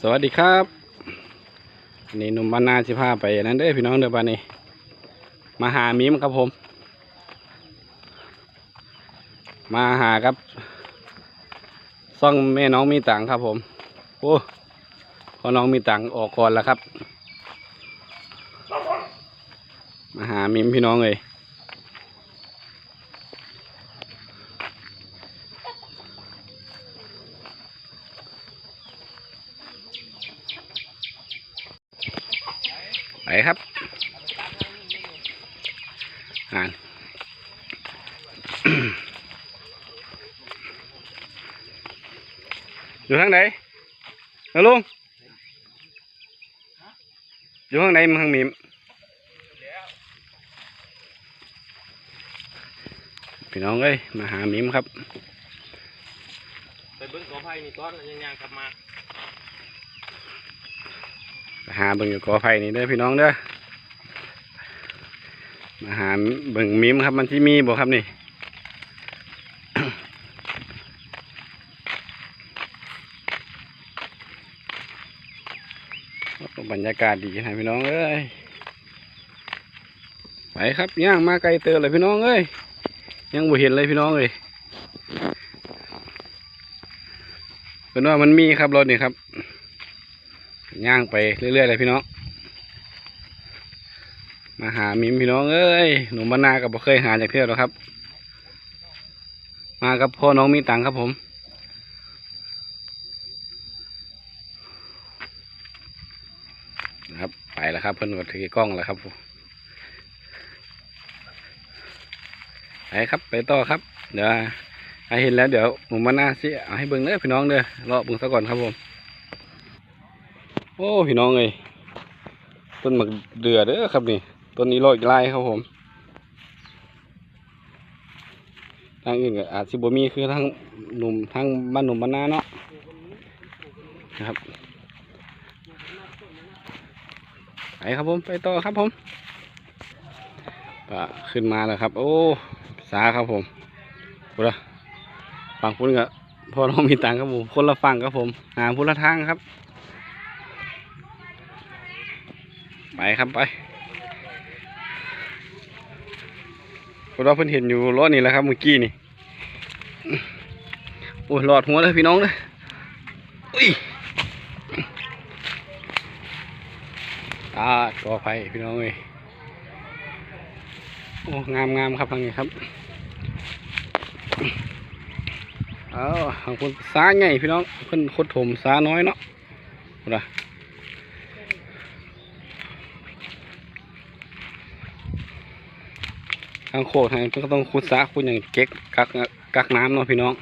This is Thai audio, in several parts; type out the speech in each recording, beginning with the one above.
สวัสดีครับอันนี้หนุ่มบ้านนาสิพาไปนั่นเด้อพี่น้องเด้อบ้านนี้ มาหามิมครับผม มาหาครับซ่องแม่น้องมีตังครับผมโอ้พอน้องมีตังออกก่อนแล้วครับ มาหามิมพี่น้องเลย ไปครับอ่านอยู่ทางไหนนะลุงอยู่ทางไหนมึงทางมิมพี่น้องเอ้ยมาหามิมครับ ไปเบิ้งกอไผ่นี่ก้อนแล้วยังยางกลับมา หาเบิ่งอยู่กอไผ่นี่เด้อพี่น้องเด้อมาหาเบิ่งมิมครับมันที่มีบ่ครับนี่บรรยากาศดีนะพี่น้องเอ้ยไปครับย่างมาไกลเตอเลยพี่น้องเอ้ยยังบ่เห็นเลยพี่น้องเอ้ยเป็นว่ามันมีครับรถนี่ครับ ย่างไปเรื่อยๆเลยพี่น้อง มาหามิมพี่น้องเอ้ยหนุ่มบ้านนากับบ่เคยหาจากเที่ยวหรอกครับ มากับพ่อน้องมีตังครับผมครับไปแล้วครับเพิ่นก็ถือกล้องแล้วครับไปครับไปต่อครับ เดี๋ยวเห็นแล้วเดี๋ยวผมมาหน้าสิเอาให้เบิ่งเด้อพี่น้องเด้อรอเบิ่งซะก่อนครับผม โอ้พี่น้องเอ้ยต้นหมักเดือเด้อครับนี่ต้นนี้โรยลายครับผมทางอื่นก็อาจสิบ่มีคือทางหนุ่มทางบ้านหนุ่มบ้านนาเนาะนะครับไปครับผมไปต่อครับผมก็ขึ้นมาแล้วครับ โอ้สาครับผมพูดละฝั่งพุ่นกับพอเรามีตังค์ครับผมคนละฝั่งครับผมหาพุ่นละทางครับ ไปครับไปพวกเราเพิ่นเห็นอยู่รถนี่แหละครับเมื่อกี้นี่โอ้ยหลอดหัวเลยพี่น้องเลยอุ้ยตาก่อไผ่พี่น้องเอ้ยโอ้งามงามครับทางนี้ครับเอาทางคนสาใหญ่พี่น้องเพิ่นคดถมสาน้อยเนาะเอาล่ะ ทางโคกทางก็ต้องขุดสาขุดอย่างเก๊กกักกักน้ำเนาะพี่น้อง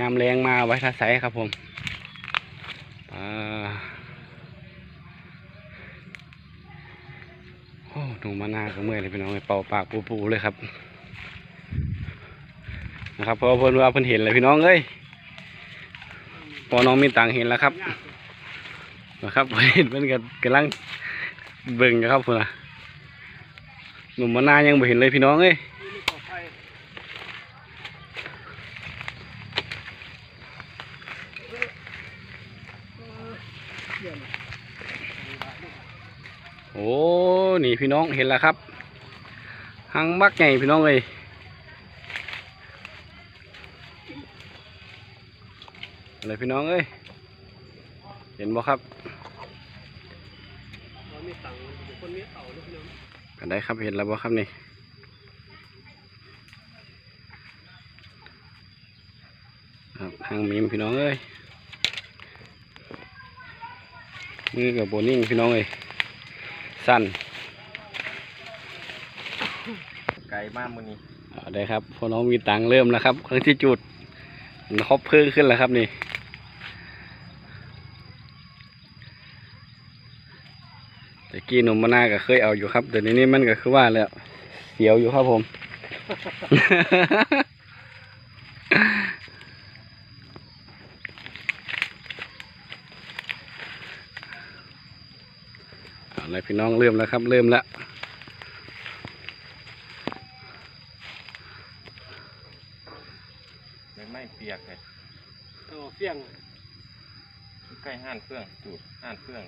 ยามแรงมาไว้ท่าใสครับผมโอ้หนูมานาก็เมื่อยเลยพี่น้องเป่าปากปูปูๆเลยครับ นะครับเพราะเพิ่นว่าเพิ่นเห็นเลยพี่น้องเอ้ยพอน้องมีตังเห็นแล้วครับนะครับเห็นเพิ่นก็กำลังเบิ่งอยู่ครับเพิ่นน่ะ หนุ่มมานายังไม่เห็นเลยพี่น้องเอ้ยกอไผ่โอ้นี่พี่น้องเห็นแล้วครับหังบักใหญ่พี่น้องเอ้ยอะไรพี่น้องเอ้ยเห็นบ่ครับเรามีตังค์คนมีเต่าเลยพี่น้อง กันได้ครับเห็นแล้วบ่ครับนี่ครับหางมีมพี่น้องเอ้ยมือกับโบนิ่งพี่น้องเอ้ยสั้นไกลมากมื้อนี้เอาได้ครับพอน้องมีตังค์เริ่มแล้วครับครั้งที่จุดครบเพิ่มขึ้นแล้วครับนี่ แต่กี้หนุ่มมานาก็เคยเอาอยู่ครับแต่นี้นี่มันก็คือว่าแล้วเสียวอยู่ครับผม เอาเลยพี่น้องเริ่มแล้วครับ เริ่มแล้วไม่ไม่เปียกเลยโอ้เสียงไก่ล้ห้านเครื่องจูดห้านเครื่อง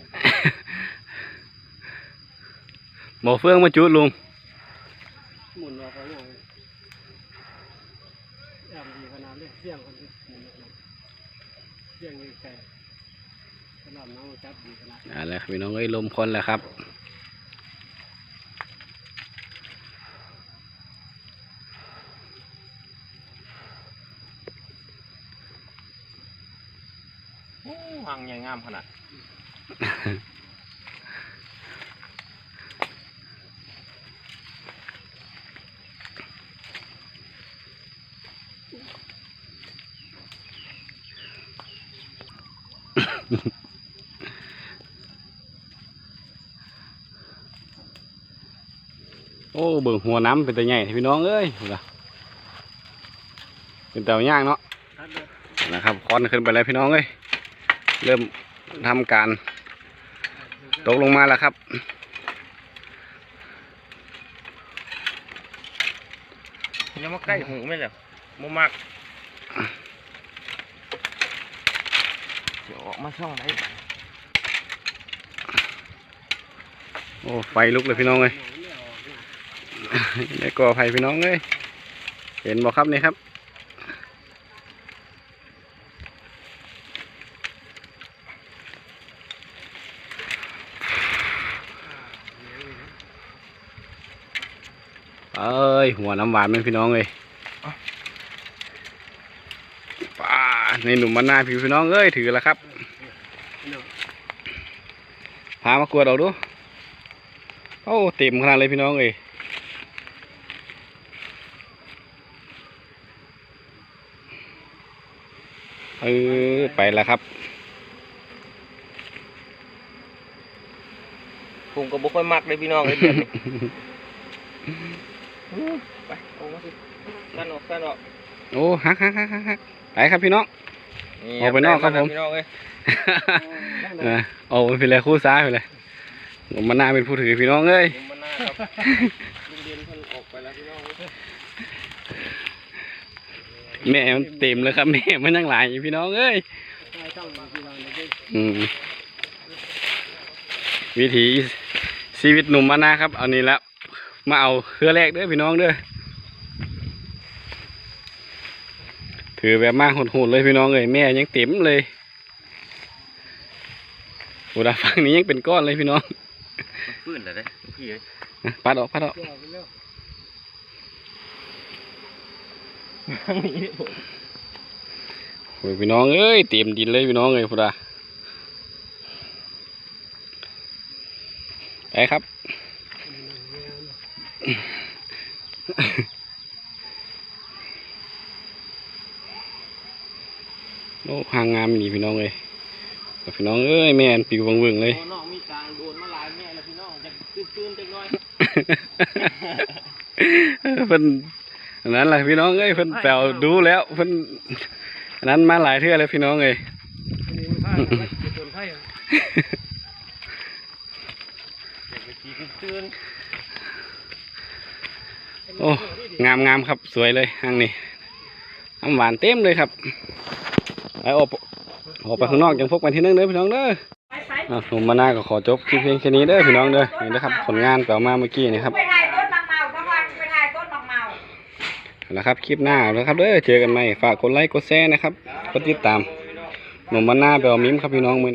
บ่เฟืองมาจุดลุงหมุนออกไปหน่อยแอมดีขนาดเลยเสียงคนที่หมุนออกมาเสียงนี่ไกลขนาดน้องจับดีขนาดอ่าแล้วพี่น้องเอ้ยลมคนแล้วครับโอ้หังใหญ่งามขนาด โอ้เบิ่งหัวน้ำเป็นตัวใหญ่พี่น้องเอ้ยเป็นเต่าย่างเนาะนะครับคอนขึ้นไปแล้วพี่น้องเอ้ยเริ่มทำการ ตกลงมาแล้วครับยังมาใกล้หูไหมล่ะมุมักเดี๋ยวออก มาช่องไหนโอ้ไฟลุกเลยพี่น้องเอ้ยหนังไม่ออกนะได้ก่อไฟพี่น้องเอ้ยเห็นบ่ครับนี่ครับเอ้ยหัวน้ำหวานมันพี่น้องเลยป้าในหนุ่มมันหน้าพี่พี่น้องเอ้ยถือแล้วครับเนาะ พามากวดเอาดูโอ้เต็มขนาดเลยพี่น้องเอ้ยเออไปแล้วครับผมก็บ่ค่อยมักเลยพี่น้องเลยเดือนนี้อู้ไปออกมาสิสั้นออกสั้นออกโอ้ฮักฮักฮักฮักฮักไปครับพี่น้องนี่ ออกไปนอกครับผมพี่น้องเอ้ยเออโอ้เป็นไรคู่ซ้ายไปเลยผมมันน่าเป็นผู้ถือพี่น้องเอ้ยลุงมาหน้าครับลุงเดียนเพิ่นออกไปแล้วพี่น้องเอ้ยแม่มันเต็มเลยครับแม่มันยังหลายอยู่พี่น้องเอ้ยใช่ต้องมีที่วางในเด็กอืมวิถีชีวิตหนุ่มมานะครับ เอานี่ละมาเอาเครือแรกเด้อพี่น้องเด้อ ถือแบบมากโหดๆเลยพี่น้องเลยแม่ยังเต็มเลยโอ้ดาฟังนี้ยังเป็นก้อนเลยพี่น้องมันฟื้นแล้วเด้พี่เอ้ยปัดออกปัดออกเกี่ยวไปเร็วทางนี้ผมโอ้ยพี่น้องเอ้ยเต็มดินเลยพี่น้องเลยพุทธาไปครับ โอ้หางงามนี่พี่น้องเลยพี่น้องเอ้ยแม่นปิววังเวงเลยโอ้น้องมีการโดนมาหลายแม่แล้วพี่น้องจะตื่นๆจังน้อยเพิ่นอันนั้นแหละพี่น้องเอ้ยเพิ่นแปลวดูแล้วเพิ่นอันนั้นมาหลายเทื่อแล้วพี่น้องเอ้ยอันนี้มันพลาดมันจะโดนไพ่อะเด็กไปขี่ตื่นโอ้งามงามครับสวยเลยห้างนี้น้ำหวานเต็มเลยครับ ไปออกออกไปข้างนอกจังพกไปที่นึงเด้อพี่น้องเด้ออะผมมาหน้าก็ขอจบคลิปเพียงแค่นี้เด้อพี่น้องเด้อนี่นะครับผลงานเก่ามาเมื่อกี้นี่ครับไปถ่ายต้นมะเมาทั้งวันไปถ่ายต้นมะเมาแล้วครับคลิปหน้าแล้วครับเด้อเจอกันใหม่ฝากกดไลค์กดแชร์นะครับกดติดตามหนุ่มมาหน้าไปเอามิมครับพี่น้องมือ